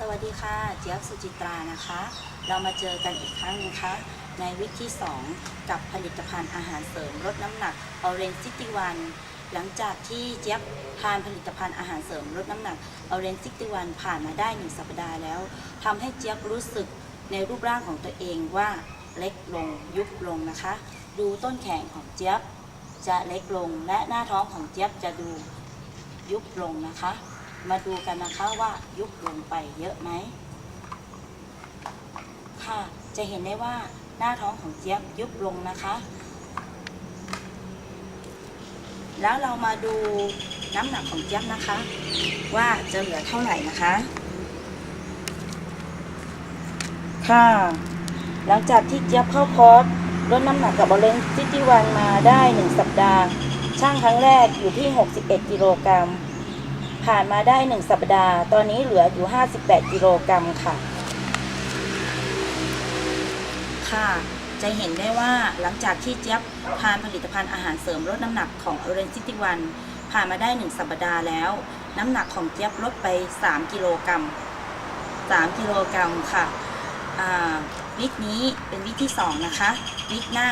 สวัสดีค่ะ เจี๊ยบสุจิตรานะคะ เรามาเจอกันอีกครั้งนึงคะในวิกที่ 2 กับผลิตภัณฑ์อาหารเสริมลดน้ำหนัก Orange City One หลังจากที่เจี๊ยบทานผลิตภัณฑ์อาหารเสริมลดน้ำหนัก Orange City One ผ่านมาได้1สัปดาห์แล้วทำให้เจี๊ยบรู้สึกในรูปร่างของตัวเองว่าเล็กลงยุบลงนะคะ ดูต้นแขนของเจี๊ยบจะเล็กลงและหน้าท้องของเจี๊ยบจะดูยุบลงนะคะ มาดูกันนะคะว่ายุบลงไปเยอะไหมค่ะจะเห็นได้ว่าหน้าท้องของเจี๊ยบยุบลงนะคะ แล้วเรามาดูน้ำหนักของเจี๊ยบนะคะ ว่าจะเหลือเท่าไหร่นะคะ ค่ะ หลังจากที่เจี๊ยบเข้าคอร์สลดน้ำหนักกับบอลเลนซิตี้วันมาได้ 1 สัปดาห์ ช่างครั้งแรกอยู่ที่ 61 กิโลกรัม ผ่านมาได้ 1 สัปดาห์ ตอนนี้เหลืออยู่ 58 กิโลกรัมค่ะ ค่ะ จะเห็นได้ว่าหลังจากที่เจี๊ยบทานผลิตภัณฑ์อาหารเสริมลดน้ำหนักของ Orange City One ผ่านมาได้ 1 สัปดาห์แล้ว น้ำหนักของเจี๊ยบลดไป 3 กิโลกรัม 3 กิโลกรัมค่ะอาวิกนี้เป็นวิกที่ 2 นะคะ วิกหน้า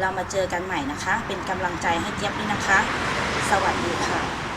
เรามาเจอกันใหม่นะคะ เป็นกำลังใจให้เจี๊ยบด้วยนะคะ สวัสดีค่ะ